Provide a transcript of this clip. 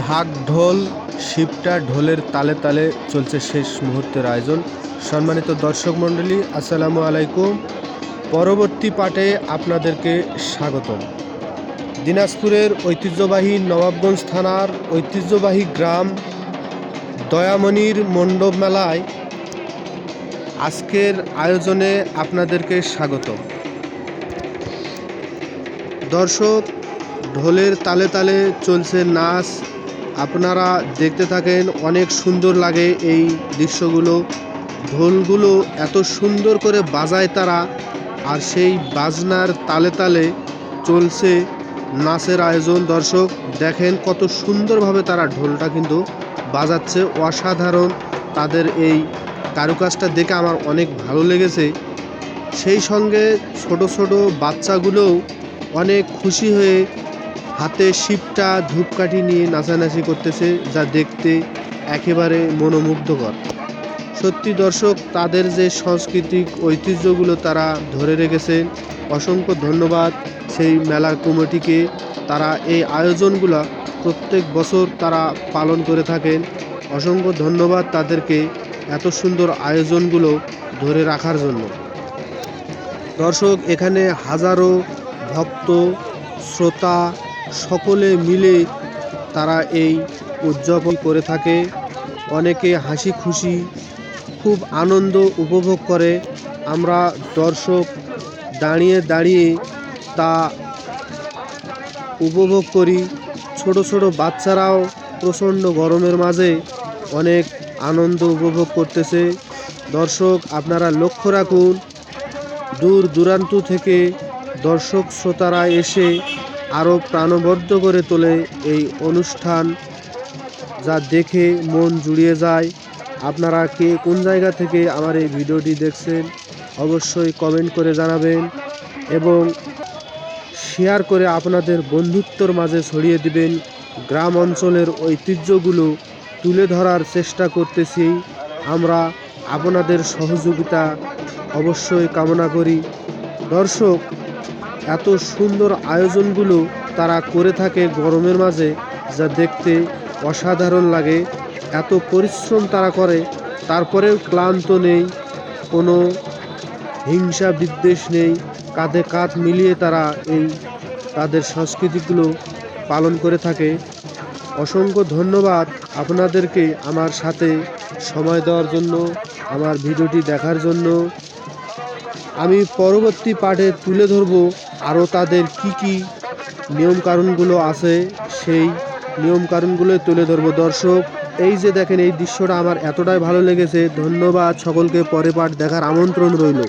ঢাক ঢোল, শিবটা ঢোলের তালে তালে চলছে শেষ মুহূর্তের আয়োজন। সম্মানিত দর্শক মণ্ডলী, আসসালামু আলাইকুম। পরবর্তী পাঠে আপনাদেরকে স্বাগতম। দিনাজপুরের ঐতিহ্যবাহী নবাবগঞ্জ থানার ঐতিহ্যবাহী গ্রাম দয়ামণির মণ্ডপ মেলায় আজকের আয়োজনে আপনাদেরকে স্বাগত দর্শক, ঢোলের তালে তালে চলছে নাচ আপনারা দেখতে থাকেন অনেক সুন্দর লাগে এই দৃশ্যগুলো। ঢোলগুলো এত সুন্দর করে বাজায় তারা, আর সেই বাজনার তালে তালে চলছে নাচের আয়োজন। দর্শক, দেখেন কত সুন্দরভাবে তারা ঢোলটা কিন্তু বাজাচ্ছে। অসাধারণ তাদের এই কারুকাজটা দেখে আমার অনেক ভালো লেগেছে। সেই সঙ্গে ছোট ছোট বাচ্চাগুলোও অনেক খুশি হয়ে হাতে শিপটা ধূপকাঠি নিয়ে নাচানাচি করতেছে যা দেখতে একেবারে মনোমুগ্ধকর। সত্যি দর্শক, তাদের যে সাংস্কৃতিক ঐতিহ্যগুলো তারা ধরে রেখেছেন অসংখ্য ধন্যবাদ। সেই মেলা কমিটিকে তারা এই আয়োজনগুলো প্রত্যেক বছর তারা পালন করে থাকেন। অসংখ্য ধন্যবাদ তাদেরকে এত সুন্দর আয়োজনগুলো ধরে রাখার জন্য। দর্শক, এখানে হাজারো ভক্ত, শ্রোতা সকলে মিলে তারা এই উদযাপন করে থাকে। অনেকে হাসি খুশি, খুব আনন্দ উপভোগ করে। আমরা দর্শক দাঁড়িয়ে দাঁড়িয়ে তা উপভোগ করি। ছোট ছোট বাচ্চারাও প্রচণ্ড গরমের মাঝে অনেক আনন্দ উপভোগ করতেছে। দর্শক, আপনারা লক্ষ্য রাখুন, দূর দূরান্ত থেকে দর্শক, শ্রোতারা এসে আরও প্রাণবদ্ধ করে তোলে এই অনুষ্ঠান, যা দেখে মন জুড়িয়ে যায়। আপনারা কে কোন জায়গা থেকে আমার এই ভিডিওটি দেখছেন, অবশ্যই কমেন্ট করে জানাবেন এবং শেয়ার করে আপনাদের বন্ধুত্বর মাঝে ছড়িয়ে দিবেন। গ্রাম অঞ্চলের ঐতিহ্যগুলো তুলে ধরার চেষ্টা করতেছি। আমরা আপনাদের সহযোগিতা অবশ্যই কামনা করি। দর্শক এত সুন্দর আয়োজনগুলো তারা করে থাকে গরমের মাঝে, যা দেখতে অসাধারণ লাগে। এত পরিশ্রম তারা করে, তারপরেও ক্লান্ত নেই, কোনো হিংসা বিদ্বেষ নেই। কাঁধে কাঁধ মিলিয়ে তারা এই তাদের সংস্কৃতিগুলো পালন করে থাকে। অসংখ্য ধন্যবাদ আপনাদেরকে আমার সাথে সময় দেওয়ার জন্য, আমার ভিডিওটি দেখার জন্য। আমি পরবর্তী পাঠে তুলে ধরব আরও তাদের কি কি নিয়মকানুনগুলো আছে, সেই নিয়মকানুনগুলো তুলে ধরব। দর্শক, এই যে দেখেন, এই দৃশ্যটা আমার এতটাই ভালো লেগেছে। ধন্যবাদ সকলকে, পরে পাঠ দেখার আমন্ত্রণ রইল।